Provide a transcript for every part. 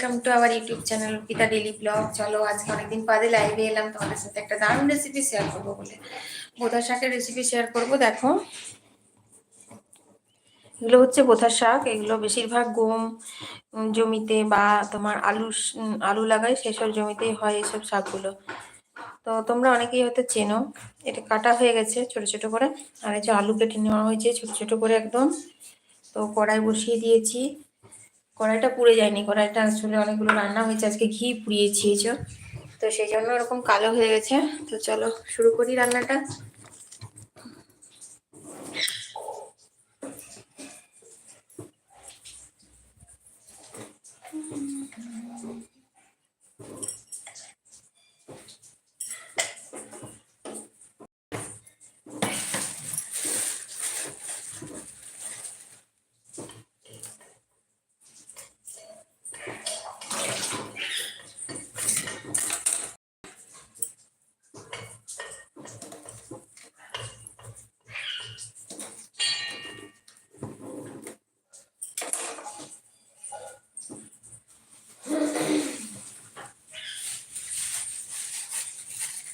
Welcome to our YouTube channel পিতা daily vlog চলো, আজকে অনেকদিন বাদে লাইভে এলাম, তোমাদের সাথে একটা দারুণ রেসিপি শেয়ার করব বলে। বোধা শাকের রেসিপি শেয়ার করব, দেখো। এগুলো হচ্ছে বোথার শাক, এগুলো বেশিরভাগ গম জমিতে বা তোমার আলু আলু লাগায়, সেসব জমিতেই হয় এসব শাকগুলো। তো তোমরা অনেকেই হয়তো চেনো, এটা কাটা হয়ে গেছে ছোট ছোট করে। আর এই যে আলু কেটে নেওয়া হয়েছে ছোট ছোট করে একদম। তো কড়াই বসিয়ে দিয়েছি। কড়াইটা পুড়ে যায়নি, কড়াইটা আসলে অনেকগুলো রান্না হয়েছে, আজকে ঘি পুড়িয়েছি তো সেই জন্য ওরকম কালো হয়ে গেছে। তো চলো শুরু করি রান্নাটা।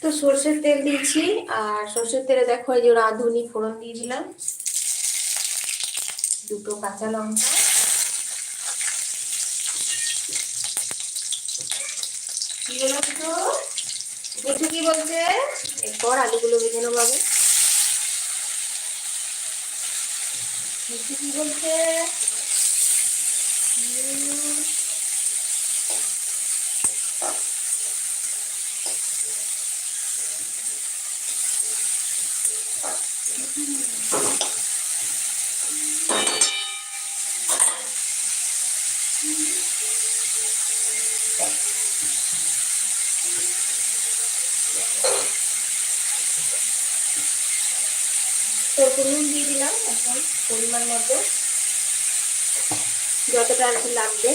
তো সর্ষের তেল দিয়েছি, আর সর্ষের তেলে দেখো এই যে রাঁধুনি ফোড়ন দিয়ে দিলাম। দুটো কাঁচা লঙ্কা। কি বলছে এরপর আলুগুলো ভেজে নেব আগে। কি বলছে উম, তোর নুন দিয়ে দিলাম এখন পরিমাণ মতো যতটা আর কি লাগবে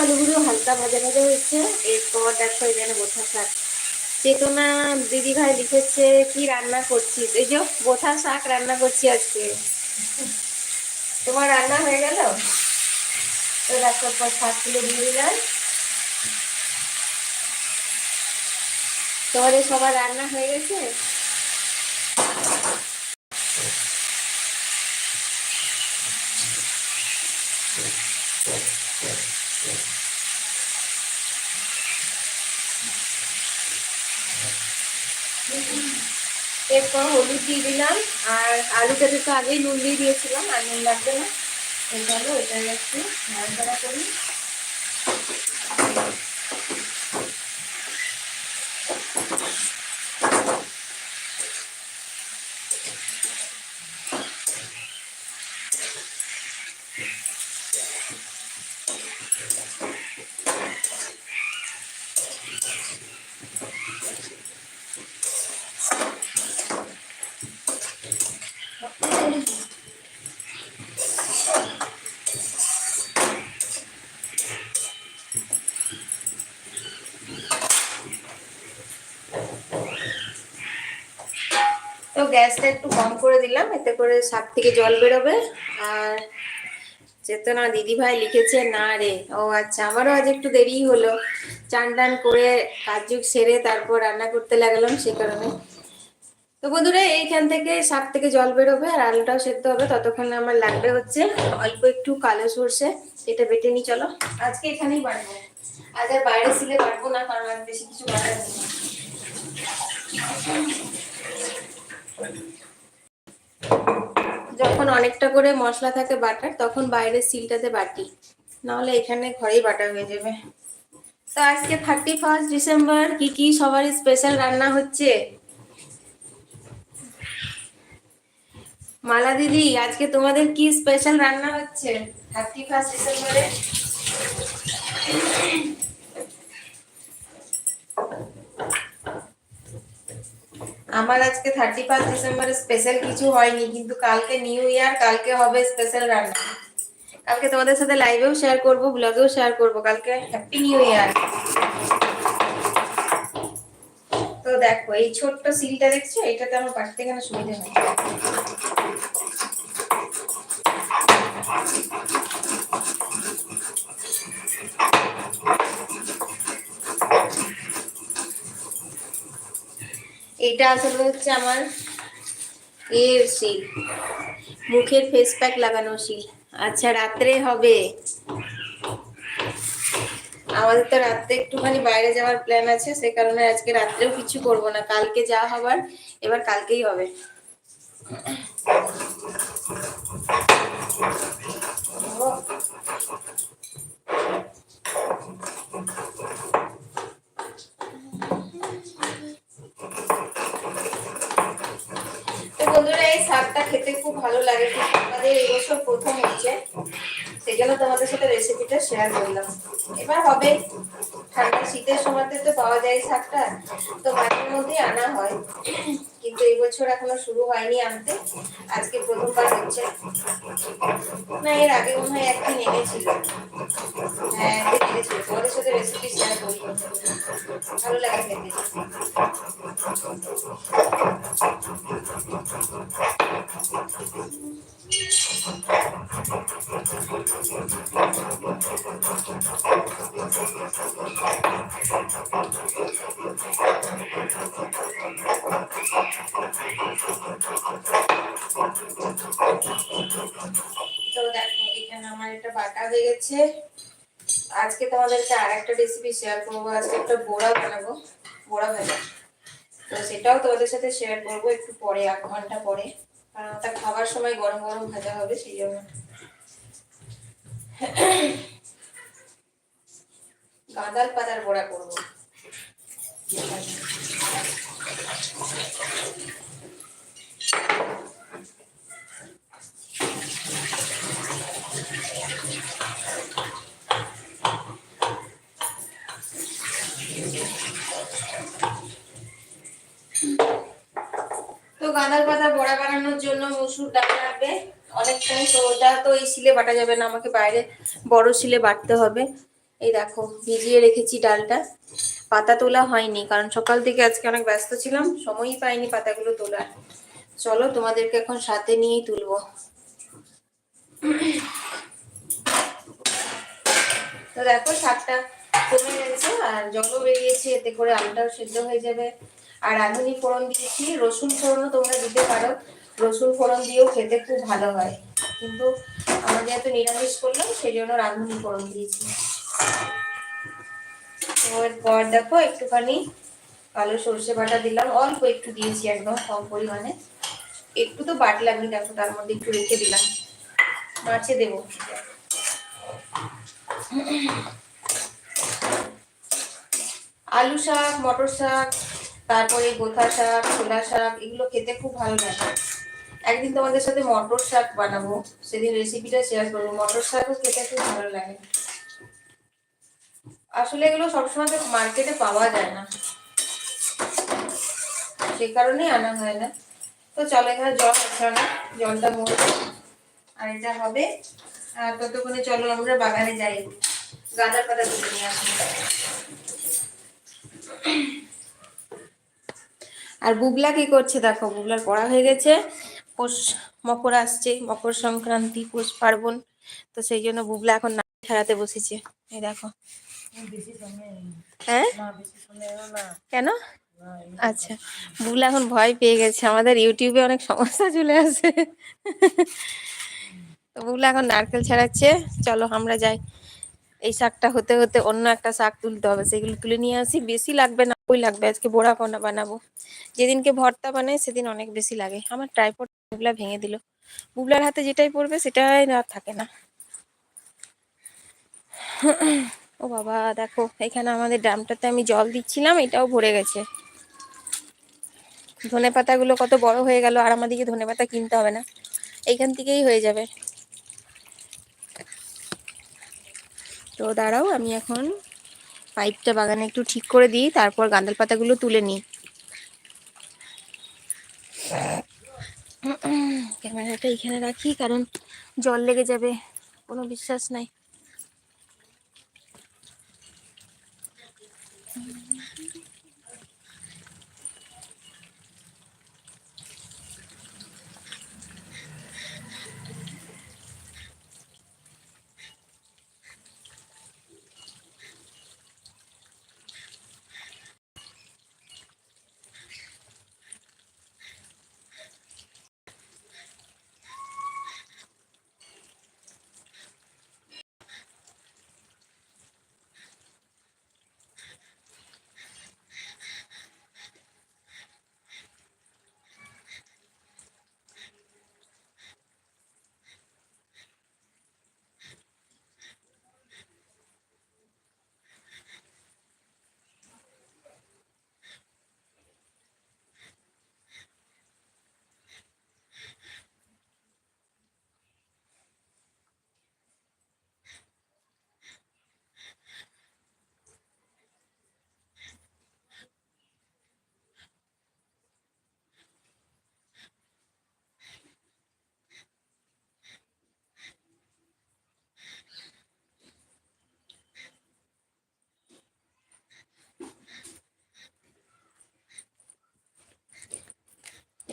আলুগুলো হালকা ভাজা ভাজা হয়েছে। এরপর দেখো এখানে বোথা শাক। চেতনা দিদি ভাই লিখেছে, কি রান্না করছিস? এই যে বোথা শাক রান্না করছি আজকে। তোমার রান্না হয়ে গেল? তো দেখো পর শাকগুলো দিয়ে দিলাম। তোমাদের সবার রান্না হয়ে গেছে? এরপর হলুদ দিয়ে দিলাম, আর আলুটাতে তো আগেই নুন দিয়ে দিয়েছিলাম, আর নুন লাগবে না তো চলো এটা একটু নাড়াচাড়া করি গ্যাসটা একটু কম করে দিলাম, এতে করে শাক থেকে জল বেরোবে। আর চেতনা দিদি ভাই লিখেছে, না রে। ও আচ্ছা আমারও আজ একটু দেরি হলো। চান টান করে কাজ যুগ সেরে তারপর রান্না করতে লাগলাম, সে কারণে। তো বন্ধুরা, এইখান থেকে শাক থেকে জল বেরোবে আর আলুটাও সেদ্ধ হবে, ততক্ষণ আমার লাগবে হচ্ছে অল্প একটু কালো সর্ষে। এটা বেটে নি চলো। আজকে এখানেই বাড়বো আজ আর বাইরে ছিলে বাড়বো না, কারণ বেশি কিছু বাড়ার যখন অনেকটা করে মশলা থাকে বাটার, তখন বাইরের সিলটাতে বাটি। নাহলে এখানে ঘরেই বাটা হয়ে যাবে। তো আজকে থার্টি ফার্স্ট ডিসেম্বর কি কি সবার স্পেশাল রান্না হচ্ছে? মালা দিদি, আজকে তোমাদের কি স্পেশাল রান্না হচ্ছে? থার্টি ফার্স্ট ডিসেম্বরে আমার আজকে থার্টি ফার্স্ট ডিসেম্বরে স্পেশাল কিছু হয়নি, কিন্তু কালকে নিউ ইয়ার কালকে হবে স্পেশাল রান্না। কালকে তোমাদের সাথে লাইভেও শেয়ার করব ব্লগেও শেয়ার করব। কালকে হ্যাপি নিউ ইয়ার তো দেখো, এই ছোট্ট সিলটা দেখছ? এটাতে আমার কাটতে না সুবিধা হয়? এটা আসলে হচ্ছে আমার এর শিল মুখের ফেস প্যাক লাগানো শিল আচ্ছা রাত্রে হবে। আমাদের তো রাত্রে একটুখানি বাইরে যাওয়ার প্ল্যান আছে, সে কারণে আজকে রাত্রেও কিছু করব না। কালকে যা হবার, এবার কালকেই হবে। বন্ধুরা, এই শাকটা খেতে খুব ভালো লাগে। আমাদের এই বছর প্রথম হচ্ছে। সেই জন্য তোমাদের সাথে রেসিপিটা শেয়ার করলাম। এবার হবে ঠান্ডা শীতের সময়তে তো পাওয়া যায় শাকটা। তো মাঝে মধ্যেই আনা হয়। কিন্তু এই বছর এখনও শুরু হয়নি আনতে। আজকে প্রথমবার হচ্ছে। না, এর আগে মনে হয় একদিন এনেছিল। হ্যাঁ একদিন এনেছিল তোমাদের সাথে রেসিপি শেয়ার করি ভালো লাগে খেতে তো দেখো এখানে আমার এটা বাটা হয়ে গেছে। আজকে তোমাদেরকে আর একটা রেসিপি শেয়ার করব। আজকে একটা বড়া বানাবো, বড়া ভাজা। তো সেটাও তোমাদের সাথে শেয়ার করব একটু পরে, এক ঘণ্টা পরে। কারণ ওটা খাবার সময় গরম গরম ভাজা হবে, সেই জন্য। গাঁদাল পাতার বড়া করব। তো গাঁদাল পাতা বড়া বানানোর জন্য মসুর ডাল লাগবে। অনেকটাই তো ওটা তো এই শিলে বাটা যাবে না, আমাকে বাইরে বড় শিলে বাটতে হবে। এই দেখো, ভিজিয়ে রেখেছি ডালটা। পাতা তোলা হয়নি, কারণ সকাল থেকে আজকে অনেক ব্যস্ত ছিলাম, সময়ই পাইনি পাতাগুলো তোলার। চলো তোমাদেরকে এখন সাথে নিয়েই তুলবো। তো দেখো শাকটা কমে গেছে আর জলও বেরিয়েছে, এতে করে আলুটাও সেদ্ধ হয়ে যাবে। আর রাঁধুনি ফোড়ন দিয়েছি, রসুন ফোড়নও তোমরা দিতে পারো। রসুন ফোড়ন দিয়েও খেতে খুব ভালো হয়। কিন্তু আমরা যেহেতু নিরামিষ করলাম সেই জন্য রাঁধুনি ফোড়ন দিয়েছি। এরপর দেখো একটুখানি কালো সর্ষে বাটা দিলাম। অল্প একটু দিয়েছি একদম কম পরিমাণে। একটু তো বাটলাম দেখো তার মধ্যে একটু রেখে দিলাম। মাছে দেবো। আলু শাক, মটর শাক, তারপরে গোথা শাক, ছোলা শাক, এগুলো খেতে খুব ভালো লাগে। একদিন তোমাদের সাথে মটর শাক বানাবো, সেদিন রেসিপিটা শেয়ার করব। মটর শাকও খেতে খুব ভালো লাগে। আসলে এগুলো সবসময় তো মার্কেটে পাওয়া যায় না। সে কারণেই আনা হয় না। তো চলো এখানে জল হচ্ছে না জলটা মরবে আর এটা হবে ততক্ষণে চলো আমরা বাগানে যাই। গাঁদার পাতা তুলে নিয়ে আসি। আর বুবলা কি করছে দেখো? বুবলার পড়া হয়ে গেছে। পৌষ মকর আসছে, মকর সংক্রান্তি, পৌষ পার্বণ। তো সেই জন্য বুবলা এখন নাচ ছাড়াতে বসেছে। এই দেখো। হ্যাঁ? কেন? আচ্ছা। বুবলা এখন ভয় পেয়ে গেছে। আমাদের ইউটিউবে অনেক সমস্যা চলে আসে। তো বুবলা এখন নারকেল ছাড়াচ্ছে, চলো আমরা যাই। এই শাকটা হতে হতে অন্য একটা শাক তুলতে হবে, সেগুলো তুলে নিয়ে আসি। বেশি লাগবে না, ওই লাগবে, আজকে বোড়া কণা বানাবো। যেদিনকে ভর্তা বানাই, সেদিন অনেক বেশি লাগে। আমার ট্রাইপড বুবলা ভেঙে দিল। বুবলার হাতে যেটাই পড়বে, সেটাই আর থাকে না। ও বাবা, দেখো, এখানে আমাদের ড্রামটাতে আমি জল দিচ্ছিলাম, এটাও ভরে গেছে। ধনে পাতাগুলো কত বড় হয়ে গেল, আর আমাদেরকে ধনে পাতা কিনতে হবে না। এইখান থেকেই হয়ে যাবে। তো দাঁড়াও, আমি এখন পাইপটা বাগানে একটু ঠিক করে দিই, তারপর গাঁদাল পাতাগুলো তুলে নিই। ক্যামেরাটা এখানে রাখি, কারণ জল লেগে যাবে, কোনো বিশ্বাস নাই।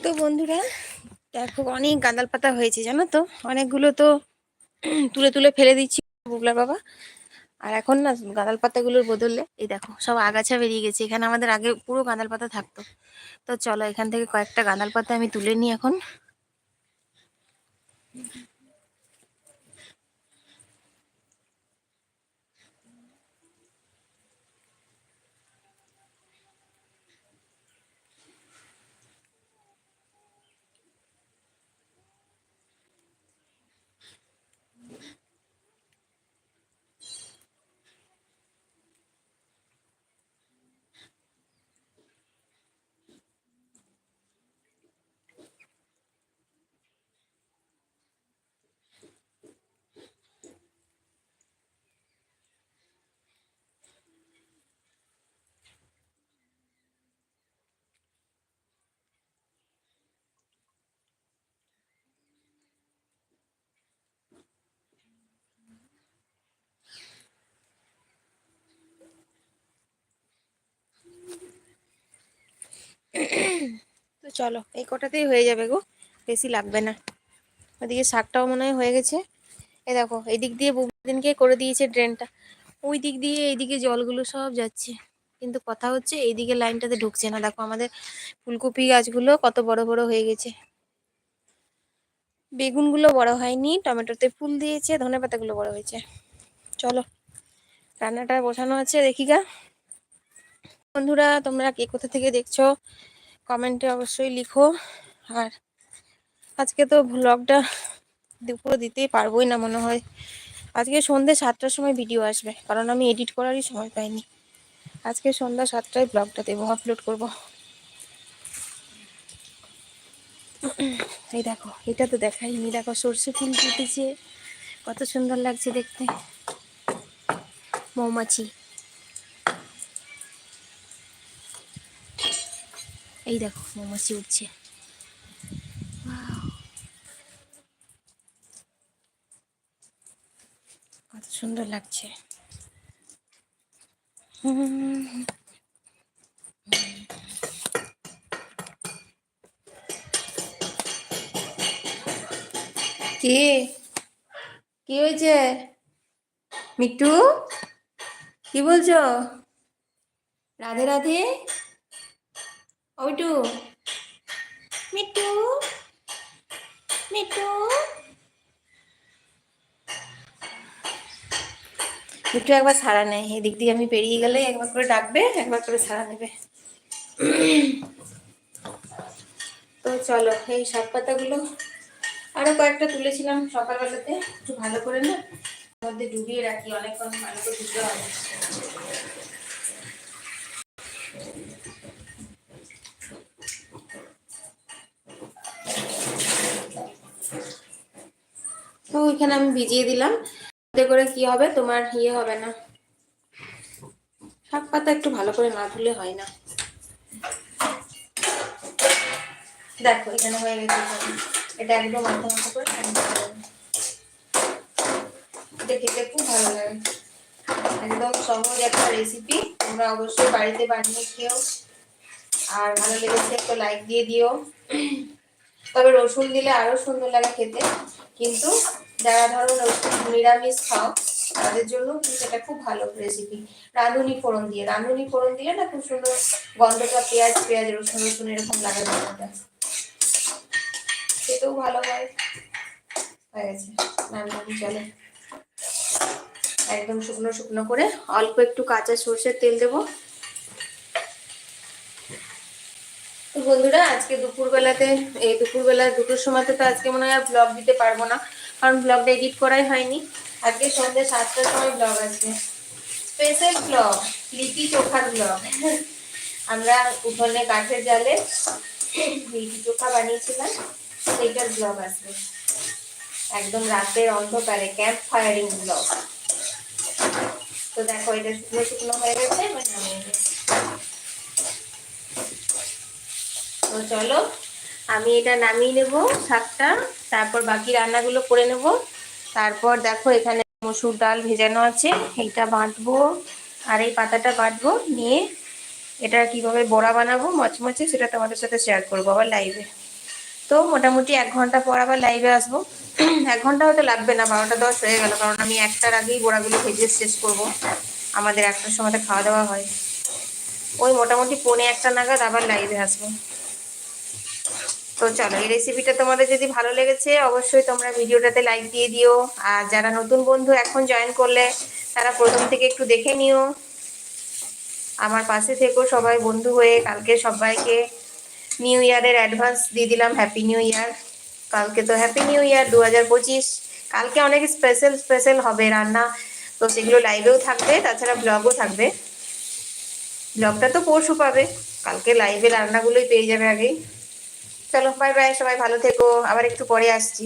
তো বন্ধুরা, দেখো অনেক গাঁদাল পাতা হয়েছে, জানো তো? অনেকগুলো তো তুলে তুলে ফেলে দিচ্ছি বুগলার বাবা। আর এখন না গাঁদাল পাতাগুলোর বদলে, এই দেখো, সব আগাছা বেরিয়ে গেছে। এখানে আমাদের আগে পুরো গাঁদাল পাতা থাকতো। তো চলো এখান থেকে কয়েকটা গাঁদাল পাতা আমি তুলে নিই এখন তো চলো, এই কটাতেই হয়ে যাবে গো, বেশি লাগবে না। ওদিকে শাকটাও মনে হয় হয়ে গেছে। এ দেখো, এই দিক দিয়ে দিনকে করে দিয়েছে ড্রেনটা। ওই দিক দিয়ে এইদিকে জলগুলো সব যাচ্ছে। কিন্তু কথা হচ্ছে, এইদিকে লাইনটাতে ঢুকছে না। দেখো আমাদের ফুলকপি গাছগুলো কত বড় বড় হয়ে গেছে। বেগুনগুলো বড় হয়নি, টমেটোতে ফুল দিয়েছে, ধনে পাতাগুলো বড় হয়েছে। চলো, রান্নাটা বসানো আছে, দেখি গা। বন্ধুরা, তোমরা কে কোথা থেকে দেখছ? কমেন্টে অবশ্যই লিখো। আর আজকে তো ব্লগটা দুপুরে দিতেই পারবোই না মনে হয়। আজকে সন্ধ্যে সাতটার সময় ভিডিও আসবে, কারণ আমি এডিট করারই সময় পাইনি। আজকে সন্ধ্যা সাতটায় ব্লগটা দেবো আপলোড করব। এই দেখো, এটা তো দেখাইনি। দেখো, সর্ষে ফুল ফুটেছে, কত সুন্দর লাগছে দেখতে। মৌমাছি। এই দেখো, মৌমাছি উঠছে। কত সুন্দর লাগছে। কি? কি হয়েছে? মিটু কি বলছো? রাধে রাধে? ওইটু। মিট্টু। মিট্টু। মিট্টু একবার সারা নেয় এদিক দিয়ে আমি পেরিয়ে গেলে একবার করে ডাকবে, একবার করে সারা নেবে। তো চলো, এই শাক পাতাগুলো আরও কয়েকটা তুলেছিলাম সকালবেলাতে, একটু ভালো করে না? মধ্যে ডুবিয়ে রাখি, অনেকক্ষণ ভালো করে ধুতে হবে। এখানে আমি ভিজিয়ে দিলাম। এতে করে কি হবে? তোমার ইয়ে হবে না। শাক পাতা একটু ভালো করে না ধুলে হয় না। দেখো, এখানে হয়ে গেছে এটা একদম মাথা মাথা করে এটা খেতে খুব ভালো লাগে। একদম সহজ একটা রেসিপি তোমরা অবশ্যই বাড়িতে বানিয়ে খেও। আর ভালো লেগেছে একটা লাইক দিয়ে দিও। তবে রসুন দিলে আরও সুন্দর লাগে খেতে। কিন্তু যারা ধরো নিরামিষ খাও, তাদের জন্য কিন্তু এটা খুব ভালো রেসিপি রাঁধুনি ফোড়ন দিয়ে। রাঁধুনি ফোড়ন দিলে না খুব সুন্দর গন্ধটা, পেঁয়াজ পেঁয়াজ, রসুন রসুন এরকম লাগে গন্ধটা খেতেও ভালো হয়। হয়ে গেছে। রান্নাটি চলে। একদম শুকনো শুকনো করে অল্প একটু কাঁচা সর্ষের তেল দেবো। বন্ধুরা, আজকে দুপুরবেলাতে, এই দুপুরবেলা দুটোর সময়তে তো আজকে মনে হয় আর ব্লগ দিতে পারব না, কারণ ব্লগটা এডিট করাই হয়নি। আজকে সন্ধ্যে সাতটার সময় ব্লগ আছে। স্পেশাল ব্লগ লিপি চোখার ব্লগ আমরা উঠোনে কাঠের জালে লিপি চোখা বানিয়েছিলাম, সেইটার ব্লগ আসবে একদম রাতের অন্ধকারে ক্যাম্প ফায়ারিং ব্লগ তো দেখো, এটা শুকনো শুকনো হয়ে গেছে নামিয়ে নেব। তো চলো, আমি এটা নামিয়ে নেব শাকটা, তারপর বাকি রান্নাগুলো করে নেব। তারপর দেখো এখানে মসুর ডাল ভেজানো আছে, এইটা বাঁটবো, আর এই পাতাটা বাঁটবো, নিয়ে এটা কীভাবে বড়া বানাবো, মচমচে সেটা তোমাদের সাথে শেয়ার করব আবার লাইভে তো মোটামুটি এক ঘণ্টা পর আবার লাইভে আসব। এক ঘণ্টা হয়তো লাগবে না, বারোটা দশ হয়ে গেল, কারণ আমি একটার আগেই বড়াগুলো ভেজে শেষ করব। আমাদের একটার সময় খাওয়া দাওয়া হয়। ওই মোটামুটি পৌনে একটা নাগাদ আবার লাইভে আসব। তো চলো, এই রেসিপিটা তোমাদের যদি ভালো লেগেছে, অবশ্যই তোমরা ভিডিওটাতে লাইক দিয়ে দিও। আর যারা নতুন বন্ধু এখন জয়েন করলে, তারা প্রথম থেকে একটু দেখে নিও। আমার পাশে থেকো সবাই বন্ধু হয়ে, কালকে সবাইকে নিউ ইয়ারের অ্যাডভান্স দিয়ে দিলাম হ্যাপি নিউ ইয়ার কালকে তো হ্যাপি নিউ ইয়ার দু হাজার পঁচিশ। কালকে অনেক স্পেশাল স্পেশাল হবে রান্না। তো সেগুলো লাইভেও থাকবে, তাছাড়া ব্লগও থাকবে। ব্লগটা তো পরশু পাবে। কালকে লাইভে রান্নাগুলোই পেয়ে যাবে আগেই। চলো বাই বাই সবাই ভালো থেকো। আবার একটু পরে আসছি।